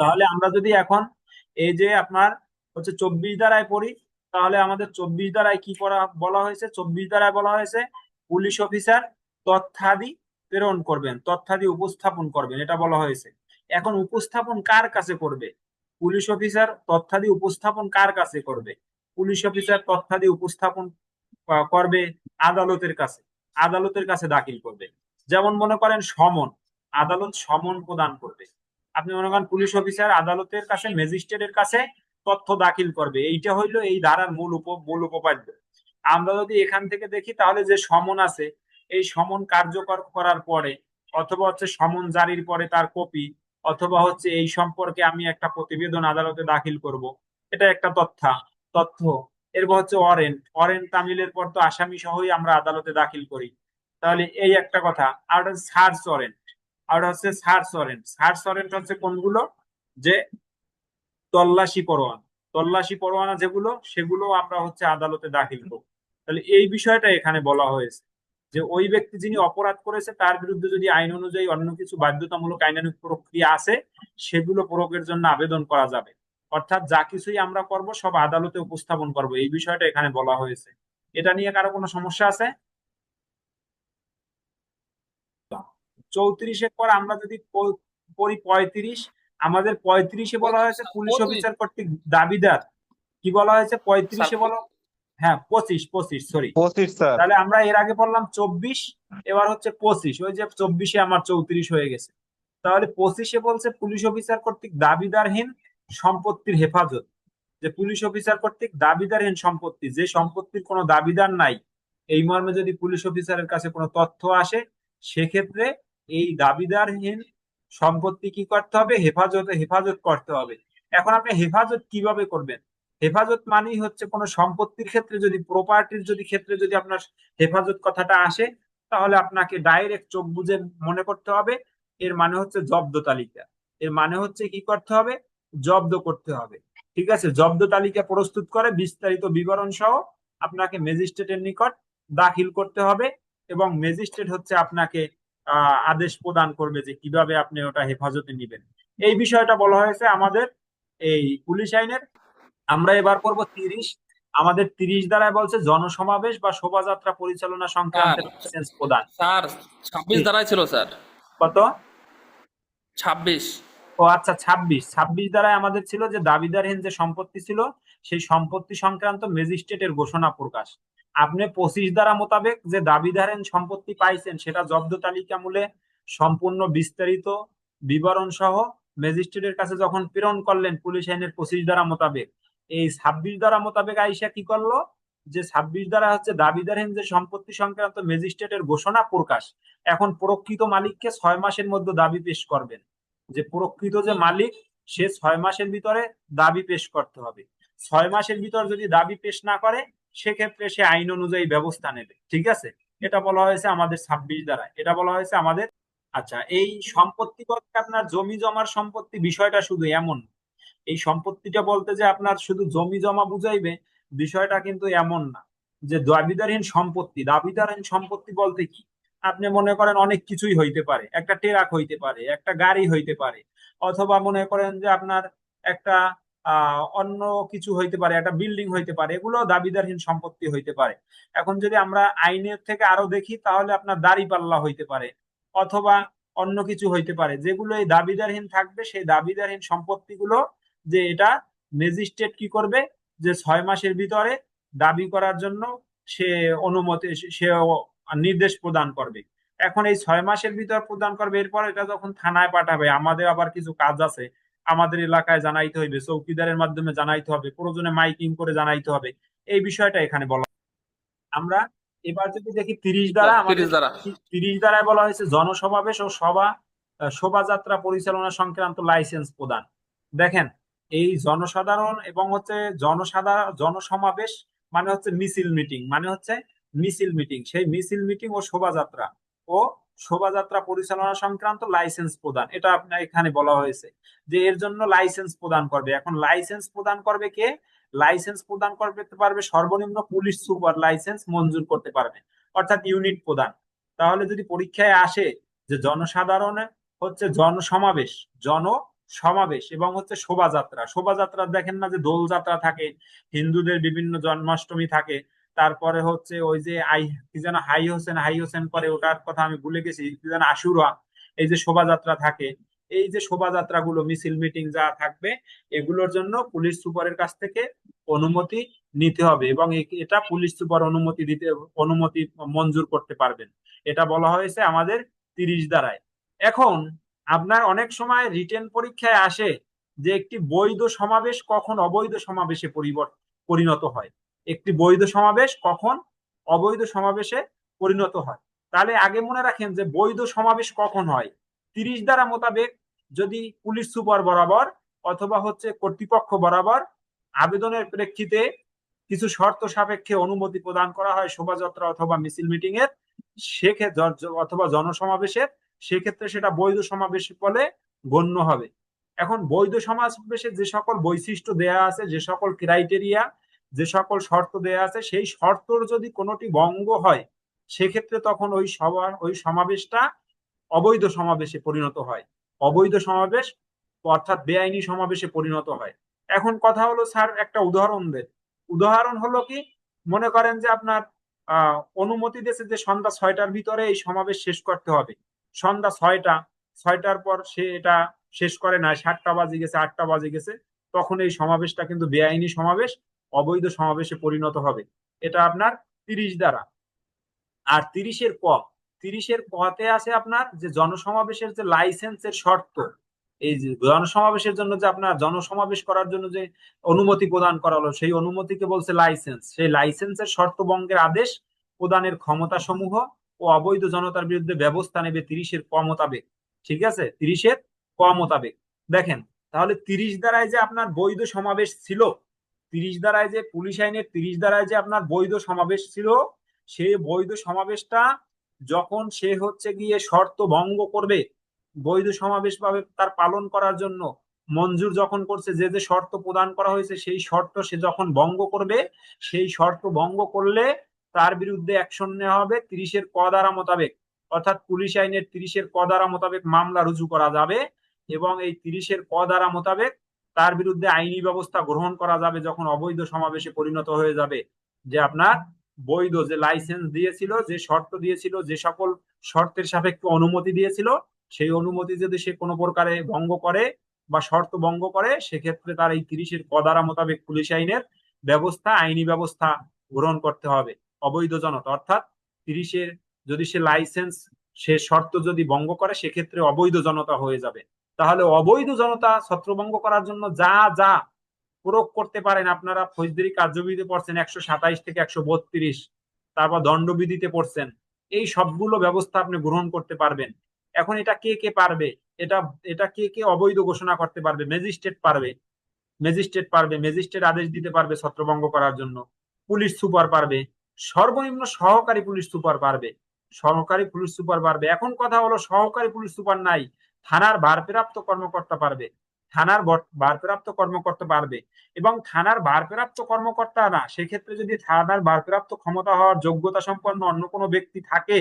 তাহলে আমরা যদি এখন এই যে আপনার হচ্ছে চব্বিশ দ্বারায় পড়ি, তাহলে আমাদের চব্বিশ দ্বারায় কি করা, বলা হয়েছে? চব্বিশ দ্বারায় বলা হয়েছে, পুলিশ অফিসার তথ্যাদি প্রেরণ করবেন, তথ্যাদি উপস্থাপন করবেন, এটা বলা হয়েছে। এখন উপস্থাপন কার কাছে করবে? পুলিশ অফিসার তথ্যাদি উপস্থাপন কার কাছে করবে? পুলিশ অফিসার তথ্যাদি উপস্থাপন করবে আদালতের কাছে। আদালতের কাছে দাখিল করবে। যেমন মনে করেন সমন, আদালত সমন প্রদান করবে। আপনি মনে করেন পুলিশ অফিসার আদালতের কাছে, ম্যাজিস্ট্রেটের কাছে তথ্য দাখিল করবে। এইটা হইল এই ধারার মূল উপ, মূল উপপাদ্য। আমরা যদি এখান থেকে দেখি, তাহলে যে সমন আছে, এই সমন কার্যকর করার পরে, অথবা হচ্ছে সমন জারির পরে তার কপি, অথবা হচ্ছে এই সম্পর্কে আমি একটা প্রতিবেদন আদালতে দাখিল করব, এটা একটা তথ্য তথ্য। এরপর হচ্ছে ওয়ারেন্ট ওয়ারেন্ট তামিলের পর তো আসামি সহই আমরা আদালতে দাখিল করি। তাহলে এই একটা কথা, আর সার্চ ওয়ারেন্ট আর হচ্ছে সার্চ ওয়ারেন্ট সার্চ ওয়ারেন্ট হচ্ছে কোনগুলো? যে তল্লাশি পরোয়ানা। তল্লাশি পরোয়ানা যেগুলো, সেগুলো আমরা হচ্ছে আদালতে দাখিল করব। তাহলে এই বিষয়টা এখানে বলা হয়েছে যে ওই ব্যক্তি যিনি অপরাধ করেছে, তার বিরুদ্ধে যদি আইন অনুযায়ী অন্য কিছু বাধ্যতামূলক আইনানুগ প্রক্রিয়া আছে সেগুলো প্রয়োগের জন্য আবেদন করা যাবে। অর্থাৎ যা কিছুই আমরা করব, সব আদালতে উপস্থাপন করব। এই বিষয়টা এখানে বলা হয়েছে। এটা নিয়ে কারও কোনো সমস্যা আছে? চৌত্রিশের পর আমরা যদি পড়ি পঁয়ত্রিশ আমাদের পঁয়ত্রিশে বলা হয়েছে পুলিশ অফিসার কর্তৃক দাবিদার। কি বলা হয়েছে? পঁয়ত্রিশে বলো? হ্যাঁ পঁচিশ পঁচিশ সরি পঁচিশ তাহলে আমরা এর আগে পড়লাম চব্বিশ এবার হচ্ছে পঁচিশ। ওই যে চব্বিশে আমার চৌত্রিশ হয়ে গেছে। তাহলে পঁচিশে বলছে পুলিশ অফিসার কর্তৃক দাবিদারহীন সম্পত্তির হেফাজত। যে পুলিশ অফিসার কর্তৃক দাবিদারহীন সম্পত্তি যে সম্পত্তির কোনো দাবিদার নাই এই মর্মে যদি পুলিশ অফিসারের কাছে কোনো তথ্য আসে সেক্ষেত্রে এই দাবিদারহীন সম্পত্তি কি করতে হবে? হেফাজতে, হেফাজত করতে হবে। এখন আপনি হেফাজত কীভাবে করবেন? হেফাজত মানেই হচ্ছে কোনো সম্পত্তির ক্ষেত্রে যদি প্রপার্টির যদি ক্ষেত্রে যদি আপনার হেফাজত কথাটা আসে, তাহলে আপনাকে ডাইরেক্ট চোখ বুঝে মনে করতে হবে। এর মানে হচ্ছে জব্দ তালিকা। এর মানে হচ্ছে কি করতে হবে? জব্দ করতে হবে। ঠিক আছে? জব্দ তালিকা প্রস্তুত করে বিস্তারিত বিবরণ সহ আপনাকে ম্যাজিস্ট্রেটের নিকট দাখিল করতে হবে এবং ম্যাজিস্ট্রেট হচ্ছে আপনাকে আদেশ প্রদান করবে যে কীভাবে আপনি ওটা হেফাজতে নিবেন। এই বিষয়টা বলা হয়েছে আমাদের এই পুলিশ আইনের। আমরা এবার করব তিরিশ। আমাদের তিরিশ দ্বারায় বলছে জনসমাবেশ বা শোভাযাত্রা পরিচালনা সংক্রান্ত লাইসেন্স প্রদান। স্যার ছাব্বিশ জি। দ্বারাই ছিল স্যার। কত? ছাব্বিশ। ও আচ্ছা ছাব্বিশ। ছাব্বিশ দ্বারায় আমাদের ছিল যে দাবিদারহীন যে সম্পত্তি ছিল সেই সম্পত্তি সংক্রান্ত ম্যাজিস্ট্রেটের ঘোষণা প্রকাশ। আপনি পঁচিশ দ্বারা মোতাবেক যে দাবিদারহীন সম্পত্তি পাইছেন, সেটা জব্দ তালিকা মূলে সম্পূর্ণ বিস্তারিত বিবরণ সহ ম্যাজিস্ট্রেটের কাছে যখন প্রেরণ করলেন পুলিশ আইনের পঁচিশ দ্বারা মোতাবেক, এই ছাব্বিশ দ্বারা মোতাবেক আইসা কি করল? যে ছাব্বিশ দ্বারা হচ্ছে দাবিদারহীন যে সম্পত্তি সংক্রান্ত ম্যাজিস্ট্রেটের ঘোষণা প্রকাশ, এখন প্রকৃত মালিককে ছয় মাসের মধ্যে দাবি পেশ করবেন। যে প্রকৃত যে মালিক, সে ছয় মাসের ভিতরে দাবি পেশ করতে হবে। ছয় মাসের ভিতর যদি দাবি পেশ না করে, সেক্ষেত্রে সে আইন অনুযায়ী ব্যবস্থা নেবে। ঠিক আছে? এটা বলা হয়েছে আমাদের ছাব্বিশ দ্বারা। এটা বলা হয়েছে আমাদের আচ্ছা এই সম্পত্তি বলতে আপনার জমি জমার সম্পত্তি বিষয়টা শুধু এমন। এই সম্পত্তিটা বলতে যে আপনার শুধু জমি জমা বুঝাইবে, বিষয়টা কিন্তু এমন না। যে দাবিদারহীন সম্পত্তি দাবিদারহীন সম্পত্তি বলতে কি? আপনি মনে করেন অনেক কিছুই হইতে পারে। একটা টেরাক হইতে পারে, একটা গাড়ি হইতে পারে। অথবা মনে করেন যে আপনার একটা অন্য কিছু হইতে পারে, একটা বিল্ডিং হইতে পারে, এগুলো দাবিদারহীন সম্পত্তি হইতে পারে। এখন যদি আমরা আইনের থেকে আরও দেখি, তাহলে আপনার দাড়ি পাল্লা হইতে পারে, অথবা অন্য কিছু হইতে পারে। যেগুলো এই দাবিদারহীন থাকবে, সেই দাবিদারহীন সম্পত্তিগুলো যে এটা ম্যাজিস্ট্রেট কি করবে? যে ছয় মাসের ভিতরে দাবি করার জন্য সে অনুমতি, সে নির্দেশ প্রদান করবে। এখন এই ছয় মাসের ভিতর প্রদান করবে, এরপর এটা যখন থানায় পাঠাবে, আমাদের আবার কিছু কাজ আছে আমাদের এলাকায় জানাইতে হইবে চৌকিদারের মাধ্যমে জানাইতে হবে প্রয়োজনে মাইকিং করে জানাইতে হবে। এই বিষয়টা এখানে বলা আমরা এবার যদি দেখি তিরিশ দ্বারা আমাদের তিরিশ দ্বারায় বলা হয়েছে জনসমাবেশ ও সভা শোভাযাত্রা পরিচালনা সংক্রান্ত লাইসেন্স প্রদান। দেখেন এই জনসাধারণ এবং হচ্ছে জনসাধারণ জনসমাবেশ মানে হচ্ছে মিছিল মিটিং মানে হচ্ছে মিছিল মিটিং। সেই মিছিল মিটিং ও শোভাযাত্রা ও শোভাযাত্রা পরিচালনা সংক্রান্ত লাইসেন্স প্রদান। এটা আপনার এখানে বলা হয়েছে যে এর জন্য লাইসেন্স প্রদান করবে। এখন লাইসেন্স প্রদান করবে কে? লাইসেন্স প্রদান করতে পারবে সর্বনিম্ন পুলিশ সুপার লাইসেন্স মঞ্জুর করতে পারবে, অর্থাৎ ইউনিট প্রদান। তাহলে যদি পরীক্ষায় আসে যে জনসাধারণে হচ্ছে জনসমাবেশ জন সমাবেশ এবং হচ্ছে শোভাযাত্রা। শোভাযাত্রা দেখেন না যে দোলযাত্রা থাকে, হিন্দুদের বিভিন্ন জন্মাষ্টমী থাকে তারপরে হচ্ছে ওই যে আই, কি যেন হাই হোসেন হাই হোসেন করে ওটার কথা আমি ভুলে গেছি, কি যেন আশুরা এই যে শোভাযাত্রা থাকে, এই যে শোভাযাত্রাগুলো, মিছিল, মিটিং যা থাকবে, এগুলোর জন্য পুলিশ সুপারের কাছ থেকে অনুমতি নিতে হবে এবং এটা পুলিশ সুপার অনুমতি দিতে, অনুমতি মঞ্জুর করতে পারবেন। এটা বলা হয়েছে আমাদের তিরিশ দ্বারায়। এখন আপনার অনেক সময় রিটেন পরীক্ষায় আসে যে একটি বৈধ সমাবেশ কখন অবৈধ সমাবেশে পরিণত হয়। একটি বৈধ সমাবেশ কখন? অবৈধ সমাবেশে পরিণত হয়। তাহলে আগে মনে রাখেন যে বৈধ সমাবেশ কখন হয়? তিরিশ দ্বারা মোতাবেক যদি পুলিশ সুপার বরাবর অথবা হচ্ছে কর্তৃপক্ষ বরাবর আবেদনের প্রেক্ষিতে কিছু শর্ত সাপেক্ষে অনুমতি প্রদান করা হয় শোভাযাত্রা অথবা মিছিল মিটিং এর সেক্ষেত্রে অথবা জনসমাবেশের, সেক্ষেত্রে সেটা বৈধ সমাবেশ বলে গণ্য হবে। এখন বৈধ সমাবেশে যে সকল বৈশিষ্ট্য দেয়া আছে, যে সকল ক্রাইটেরিয়া যে সকল শর্ত দেয়া আছে, সেই শর্তর যদি কোনোটি ভঙ্গ হয়, সেক্ষেত্রে তখন ওই সভা ওই সমাবেশটা অবৈধ সমাবেশে পরিণত হয়। অবৈধ সমাবেশ অর্থাৎ বেআইনি সমাবেশে পরিণত হয়। এখন কথা হলো, স্যার, একটা উদাহরণ দেন। উদাহরণ হলো কি? মনে করেন যে আপনার অনুমতি দিয়েছে যে সন্ধ্যা ছয়টার ভিতরে এই সমাবেশ শেষ করতে হবে। সন্ধ্যা ছয়টা, ছয়টার পর সে এটা শেষ করে না, সাতটা বাজে গেছে, আটটা বাজে গেছে। তখন এই সমাবেশটা কিন্তু বেআইনি সমাবেশ। অবৈধ সমাবেশে পরিণত হবে। এটা আপনার তিরিশ দ্বারা। আর তিরিশের ক, তিরিশের কতে আছে আপনার যে জনসমাবেশের যে লাইসেন্সের শর্ত, এই যে জনসমাবেশের জন্য যে আপনার জনসমাবেশ করার জন্য যে অনুমতি প্রদান করা হলো, সেই অনুমতিকে বলছে লাইসেন্স। সেই লাইসেন্সের শর্ত ভঙ্গের আদেশ প্রদানের ক্ষমতা সমূহ ও অবৈধ জনতার বিরুদ্ধে ব্যবস্থা নেবে তিরিশের ক মোতাবেক। ঠিক আছে? তিরিশের ক মোতাবেক। দেখেন, তাহলে তিরিশ দ্বারায় যে আপনার বৈধ সমাবেশ ছিল তিরিশ দ্বারায় যে পুলিশ আইনের তিরিশ দ্বারায় যে আপনার বৈধ সমাবেশ ছিল, সেই বৈধ সমাবেশটা যখন সে হচ্ছে গিয়ে শর্ত ভঙ্গ করবে, বৈধ সমাবেশ ভাবে তার পালন করার জন্য, মঞ্জুর যখন করছে, যে যে শর্ত প্রদান করা হয়েছে, সেই শর্ত সে যখন ভঙ্গ করবে, সেই শর্ত ভঙ্গ করলে তার বিরুদ্ধে অ্যাকশন নেওয়া হবে তিরিশের ক ধারা মোতাবেক। অর্থাৎ পুলিশ আইনের তিরিশের ক ধারা মোতাবেক মামলা রুজু করা যাবে এবং এই তিরিশের ক ধারা মোতাবেক তার বিরুদ্ধে আইনি ব্যবস্থা গ্রহণ করা যাবে যখন অবৈধ সমাবেশে পরিণত হয়ে যাবে। যে আপনার বৈধ যে লাইসেন্স দিয়েছিল, যে শর্ত দিয়েছিল, যে সকল শর্তের সাপেক্ষে অনুমতি দিয়েছিল, সেই অনুমতি যদি সে কোনো প্রকারে ভঙ্গ করে বা শর্ত ভঙ্গ করে, সেক্ষেত্রে তার এই তিরিশের কদারা মোতাবেক পুলিশ আইনের ব্যবস্থা, আইনি ব্যবস্থা গ্রহণ করতে হবে। অবৈধ জনতা অর্থাৎ তিরিশের যদি সে লাইসেন্স সে শর্ত যদি ভঙ্গ করে, সেক্ষেত্রে অবৈধ জনতা হয়ে যাবে। তাহলে অবৈধ জনতা ছত্রভঙ্গ করার জন্য যা যা প্রয়োগ করতে পারেন আপনারা, ফৌজদারি কার্যবিধিতে পড়ছেন একশো সাতাইশ থেকে একশো বত্রিশ, তারপর দণ্ডবিধিতে পড়ছেন, এই সবগুলো ব্যবস্থা আপনি গ্রহণ করতে পারবেন। এখন এটা কে কে পারবে? এটা এটা কে কে অবৈধ ঘোষণা করতে পারবে? ম্যাজিস্ট্রেট পারবে। ম্যাজিস্ট্রেট পারবে, ম্যাজিস্ট্রেট আদেশ দিতে পারবে ছত্রভঙ্গ করার জন্য। পুলিশ সুপার পারবে, সর্বনিম্ন সহকারী পুলিশ সুপার পারবে। সহকারী পুলিশ সুপার পারবে। এখন কথা হলো সহকারী পুলিশ সুপার নাই থানার ভারপ্রাপ্ত কর্মকর্তা পারবে। থানার ভারপ্রাপ্ত কর্মকর্তা পারবে। এবং থানার ভারপ্রাপ্ত কর্মকর্তা না, সেক্ষেত্রে যদি থানার ভারপ্রাপ্ত ক্ষমতা হওয়ার যোগ্যতা সম্পন্ন অন্য কোনো ব্যক্তি থাকে,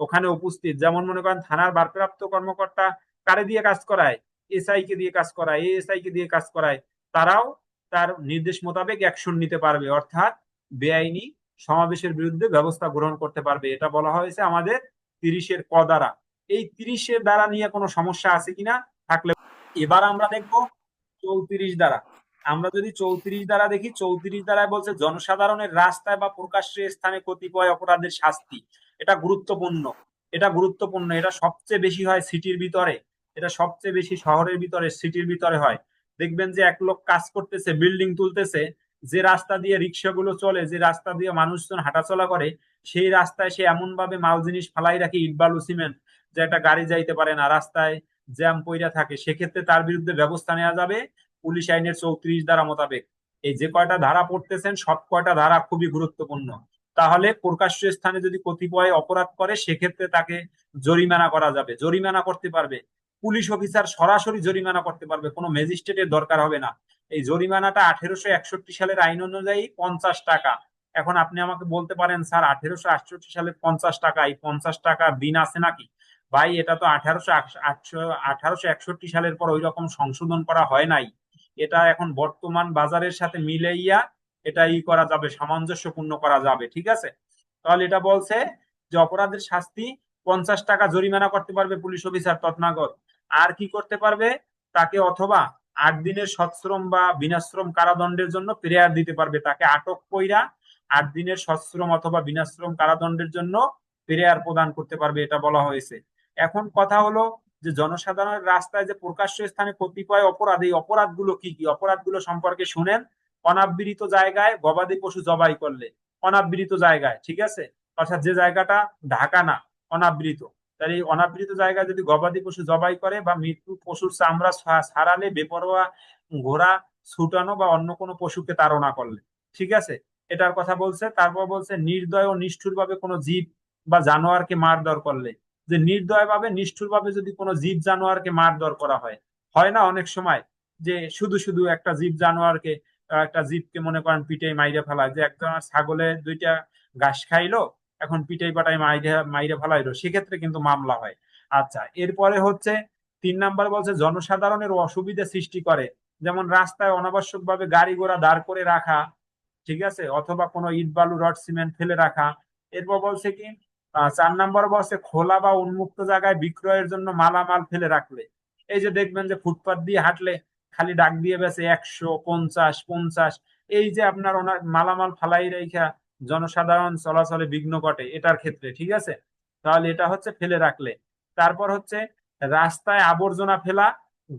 ওখানে উপস্থিত, যেমন মনে করেন থানার ভারপ্রাপ্ত কর্মকর্তা কারে দিয়ে কাজ করায়? এসআই কে দিয়ে কাজ করায়, এএসআই কে দিয়ে কাজ করায়, তারাও তার নির্দেশ মোতাবেক অ্যাকশন নিতে পারবে। অর্থাৎ বেআইনি সমাবেশের বিরুদ্ধে ব্যবস্থা গ্রহণ করতে পারবে। এটা বলা হয়েছে আমাদের তিরিশের ক দ্বারা। এই তিরিশের দ্বারা নিয়ে কোনো সমস্যা আছে কিনা থাকলে এবার আমরা দেখব চৌত্রিশ দ্বারা। আমরা যদি চৌত্রিশ দ্বারা দেখি, চৌত্রিশ দ্বারায় বলছে জনসাধারণের রাস্তায় বা প্রকাশ্য স্থানে কতিপয় অপরাধের শাস্তি। এটা গুরুত্বপূর্ণ। এটা গুরুত্বপূর্ণ। এটা সবচেয়ে বেশি হয় সিটির ভিতরে। এটা সবচেয়ে বেশি শহরের ভিতরে, সিটির ভিতরে হয়। দেখবেন যে এক লোক কাজ করতেছে, বিল্ডিং তুলতেছে যে রাস্তা দিয়ে রিক্সাগুলো চলে, যে রাস্তা দিয়ে মানুষজন হাঁটাচলা করে, সেই রাস্তায় সে এমন ভাবে মাল জিনিস ফালাই রাখে ইট বালু, সিমেন্ট, যে একটা গাড়ি যাইতে পারে না, রাস্তায় জ্যাম পইরা থাকে। সেক্ষেত্রে তার বিরুদ্ধে ব্যবস্থা নেওয়া যাবে পুলিশ আইনের চৌত্রিশ ধারা মোতাবেক। এই যে কয়টা ধারা পড়তেছেন, সব কয়টা ধারা খুবই গুরুত্বপূর্ণ। তাহলে প্রকাশ্য স্থানে যদি কতিপয় অপরাধ করে, সেক্ষেত্রে তাকে জরিমানা করা যাবে। জরিমানা করতে পারবে। পুলিশ অফিসার সরাসরি জরিমানা করতে পারবে, কোনো ম্যাজিস্ট্রেটের দরকার হবে না। এই জরিমানাটা আঠেরোশো একষট্টি সালের আইন অনুযায়ী পঞ্চাশ টাকা। এখন আপনি আমাকে বলতে পারেন, স্যার, আঠেরোশো আটষট্টি সালে পঞ্চাশ টাকা, এই পঞ্চাশ টাকা দিন আছে নাকি? ভাই, এটা তো আঠারোশো আঠারোশো একষট্টি সালের পর ওই রকম সংশোধন করা হয় নাই। এটা এখন বর্তমান বাজারের সাথে মিলাইয়া এটা ই করা যাবে, সামঞ্জস্যপূর্ণ করা যাবে, ঠিক আছে? তাহলে এটা বলছে যে অপরাধের শাস্তি পঞ্চাশ টাকা জরিমানা করতে পারবে পুলিশ অফিসার তৎনাগত আর কি করতে পারবে? তাকে অথবা আট দিনের সশ্রম বা বিনাশ্রম কারাদণ্ডের জন্য প্রেয়ার দিতে পারবে। তাকে আটক কইরা আট দিনের সশ্রম অথবা বিনাশ্রম কারাদণ্ডের জন্য প্রেয়ার প্রদান করতে পারবে, এটা বলা হয়েছে। এখন কথা হলো যে জনসাধারণের রাস্তায় যে প্রকাশ্য স্থানে কতিপয় অপরাধ, এই অপরাধগুলো কি কি? অপরাধগুলো সম্পর্কে শুনেন। অনাবৃত জায়গায় গবাদি পশু জবাই করলে, অনাবৃত জায়গায়, ঠিক আছে? অর্থাৎ যে জায়গাটা ঢাকা না, অনাবৃত। তাহলে এই অনাবৃত জায়গায় যদি গবাদি পশু জবাই করে বা মৃত্যু পশুর চামড়া ছাড়ালে বেপরোয়া ঘোড়া ছুটানো বা অন্য কোনো পশুকে তাড়না করলে, ঠিক আছে? এটার কথা বলছে, তারপর বলছে নির্দয় ও নিষ্ঠুর ভাবে কোনো জীব বা জানোয়ারকে মারধর করলে, যে নির্দয় ভাবে নিষ্ঠুর ভাবে যদি কোনো জীব জানোয়ারকে মারধর করা হয় হয় না অনেক সময় যে শুধু শুধু একটা জীব জানোয়ারকে একটা জীবকে মনে করেন পিঠে মাইরে ফেলা যে একটা ছাগলে দুইটা ঘাস খাইলো এখন পিটাই পাটাই মাইরে মাইরে ফেলাইলো, সেক্ষেত্রে কিন্তু মামলা হয়। আচ্ছা এরপরে হচ্ছে তিন নাম্বার বলছে, জনসাধারণের অসুবিধা সৃষ্টি করে। যেমন রাস্তায় অনাবশ্যক ভাবে গাড়ি ঘোড়া দাঁড় করে রাখা, ঠিক আছে? অথবা কোনো ইট বালু রড, সিমেন্ট ফেলে রাখা। এরপর বলছে কি চার নাম্বার বলছে, খোলা বা উন্মুক্ত জায়গায় বিক্রয়ের জন্য মালামাল ফেলে রাখলে। এই যে দেখবেন যে ফুটপাত দিয়ে হাঁটলে খালি ডাক দিয়ে বেছে একশো, পঞ্চাশ পঞ্চাশ। এই যে আপনার ওনার মালামাল ফালাই রেখা জনসাধারণ চলাচলে বিঘ্ন ঘটে এটার ক্ষেত্রে, ঠিক আছে? তাহলে এটা হচ্ছে ফেলে রাখলে। তারপর হচ্ছে রাস্তায় আবর্জনা ফেলা,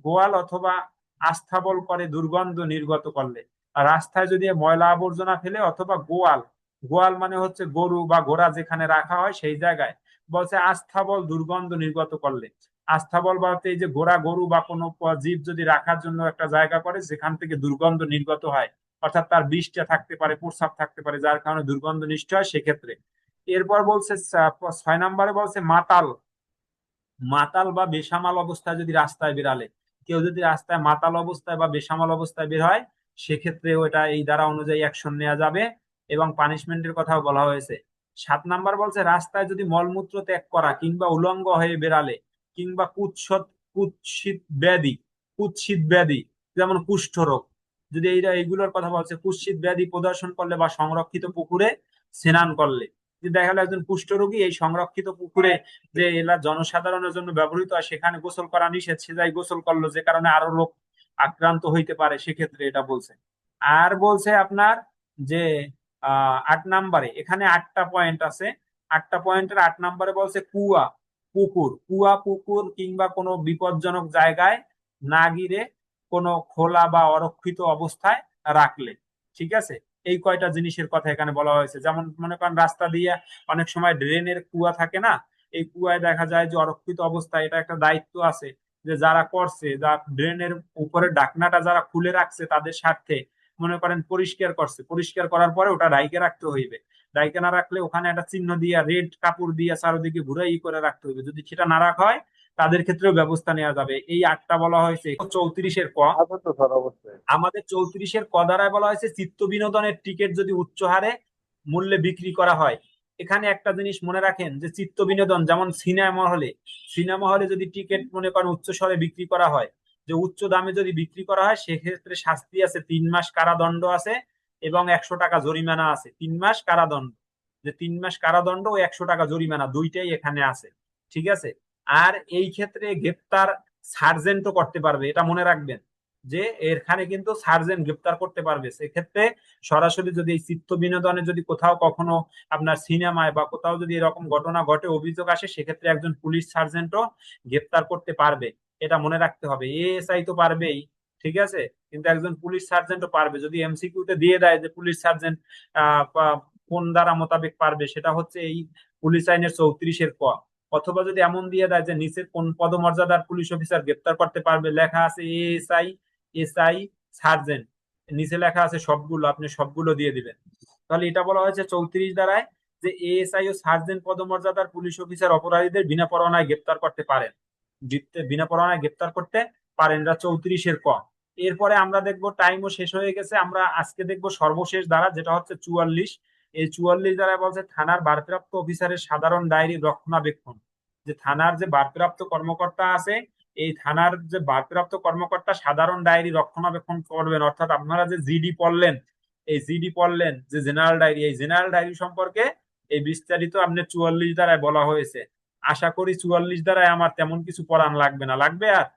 গোয়াল অথবা আস্থাবল করে দুর্গন্ধ নির্গত করলে। রাস্তায় যদি ময়লা আবর্জনা ফেলে অথবা গোয়াল গোয়াল মানে হচ্ছে গরু বা ঘোড়া যেখানে রাখা হয় সেই জায়গায়, বলছে আস্থাবল দুর্গন্ধ নির্গত করলে। আস্থাবল বলতে এই যে ঘোড়া, গরু বা কোনো জীব যদি রাখার জন্য একটা জায়গা করে যেখান থেকে দুর্গন্ধ নির্গত হয়। অর্থাৎ তার বিষটা থাকতে পারে, প্রস্রাব থাকতে পারে, যার কারণে দুর্গন্ধ নিষ্ঠ হয় সেক্ষেত্রে। এরপর বলছে ছয় নম্বরে বলছে, মাতাল। মাতাল বা বেসামাল অবস্থায় যদি রাস্তায় বেরালে, কেউ যদি রাস্তায় মাতাল অবস্থায় বা বেসামাল অবস্থায় বের হয় সেক্ষেত্রে ওটা এই দ্বারা অনুযায়ী অ্যাকশন নেওয়া যাবে এবং পানিশমেন্টের কথাও বলা হয়েছে। সাত নাম্বার বলছে, রাস্তায় যদি মলমূত্র ত্যাগ করা কিংবা উলঙ্গ হয়ে বেরালে, কিংবা কুৎসত কুৎসিত ব্যাধি কুৎসিত ব্যাধি, যেমন কুষ্ঠরোগ যদি এইটা এইগুলোর কথা বলছে কুৎসিত ব্যাধি প্রদর্শন করলে বা সংরক্ষিত পুকুরে স্নান করলে। দেখা গেলো একজন কুষ্ঠরোগী এই সংরক্ষিত পুকুরে যে এলা জনসাধারণের জন্য ব্যবহৃত হয়, সেখানে গোসল করা নিষেধ, সে যাই গোসল করল, যে কারণে আরও লোক আক্রান্ত হইতে পারে, সেক্ষেত্রে এটা বলছে। আর বলছে আপনার যে আট নাম্বারে, এখানে আটটা পয়েন্ট আছে। আটটা পয়েন্টের আট নাম্বারে বলছে কুয়া, পুকুর। কুয়া, পুকুর কিংবা কোনো বিপজ্জনক জায়গায় না গিরে কোনো খোলা বা অরক্ষিত অবস্থায় রাখলে, ঠিক আছে? এই কয়টা জিনিসের কথা এখানে বলা হয়েছে। যেমন মনে করেন, রাস্তা দিয়ে অনেক সময় ড্রেনের কুয়া থাকে না? এই কুয়ায় দেখা যায় যে অরক্ষিত অবস্থায় এটা একটা দায়িত্ব আছে যে যারা করছে, যা ড্রেনের উপরে ডাকনাটা যারা খুলে রাখছে তাদের স্বার্থে মনে করেন পরিষ্কার করছে। পরিষ্কার করার পরে ওটা ডাইকে রাখতে হইবে। ডাইকে না রাখলে ওখানে একটা চিহ্ন দিয়া রেড কাপড় দিয়ে চারোদিকে ঘুরে ই করে রাখতে হইবে। যদি সেটা না রাখা হয় তাদের ক্ষেত্রেও ব্যবস্থা নেওয়া যাবে। এই আটটা বলা হয়েছে চৌত্রিশের ক। আমাদের চৌত্রিশের কদারায় বলা হয়েছে চিত্ত বিনোদনের টিকিট যদি উচ্চ হারে মূল্যে বিক্রি করা হয়। এখানে একটা জিনিস মনে রাখেন যে চিত্ত বিনোদন যেমন সিনেমা হলে সিনেমা হলে যদি টিকিট মনে করেন উচ্চ স্বরে বিক্রি করা হয় যে উচ্চ দামে যদি বিক্রি করা হয় সেক্ষেত্রে শাস্তি আছে তিন মাস কারাদণ্ড আছে এবং একশো টাকা জরিমানা আছে। তিন মাস কারাদণ্ড। যে তিন মাস কারাদণ্ড ও একশো টাকা জরিমানা দুইটাই এখানে আছে। ঠিক আছে? আর এই ক্ষেত্রে গ্রেপ্তার সার্জেন্টও করতে পারবে, এটা মনে রাখবেন। যে এখানে কিন্তু সার্জেন্ট গ্রেপ্তার করতে পারবে। সেক্ষেত্রে সরাসরি যদি এই চিত্ত বিনোদনে যদি কোথাও কখনো আপনার সিনেমায় বা কোথাও যদি এরকম ঘটনা ঘটে, অভিযোগ আসে, সেক্ষেত্রে একজন পুলিশ সার্জেন্টও গ্রেপ্তার করতে পারবে। এটা মনে রাখতে হবে। এএসআই তো পারবেই, ঠিক আছে? কিন্তু একজন পুলিশ সার্জেন্টও পারবে। যদি এমসিকিউতে দিয়ে দেয় যে পুলিশ সার্জেন্ট কোন দ্বারা মোতাবেক পারবে, সেটা হচ্ছে এই পুলিশ আইনের চৌত্রিশের ক। অথবা যদি এমন দিয়ে দেয় যে নিচের কোন পদমর্যাদার পুলিশ অফিসার গ্রেপ্তার করতে পারবে, লেখা আছে এএসআই, এসআই সার্জেন্ট। নিচে লেখা আছে সবগুলো, আপনি সবগুলো দিয়ে দিবেন। তাহলে এটা বলা হয়েছে চৌত্রিশ দ্বারায় যে এএসআই ও সার্জেন্ট পদমর্যাদার পুলিশ অফিসার অপরাধীদের বিনা পরোয়ানায় গ্রেপ্তার করতে পারেন। বিনা পরোয়ানায় গ্রেপ্তার করতে পারেন, এটা চৌত্রিশের কম এরপরে আমরা দেখব, টাইমও শেষ হয়ে গেছে, আমরা আজকে দেখব সর্বশেষ দ্বারা, যেটা হচ্ছে চুয়াল্লিশ। এই চুয়াল্লিশ দ্বারা বলছে, থানার ভারপ্রাপ্ত অফিসারের সাধারণ ডায়েরি রক্ষণাবেক্ষণ। যে থানার যে ভারপ্রাপ্ত কর্মকর্তা আছে, এই থানার যে ভারপ্রাপ্ত কর্মকর্তা সাধারণ ডায়েরি রক্ষণাবেক্ষণ করবেন। অর্থাৎ আপনারা যে জিডি পড়লেন, এই জিডি পড়লেন যে জেনারেল ডায়েরি, এই জেনারেল ডায়েরি সম্পর্কে এই বিস্তারিত আপনার চুয়াল্লিশ দ্বারায় বলা হয়েছে। আশা করি চুয়াল্লিশ দ্বারায় আমার তেমন কিছু পড়ান লাগবে না। লাগবে আর?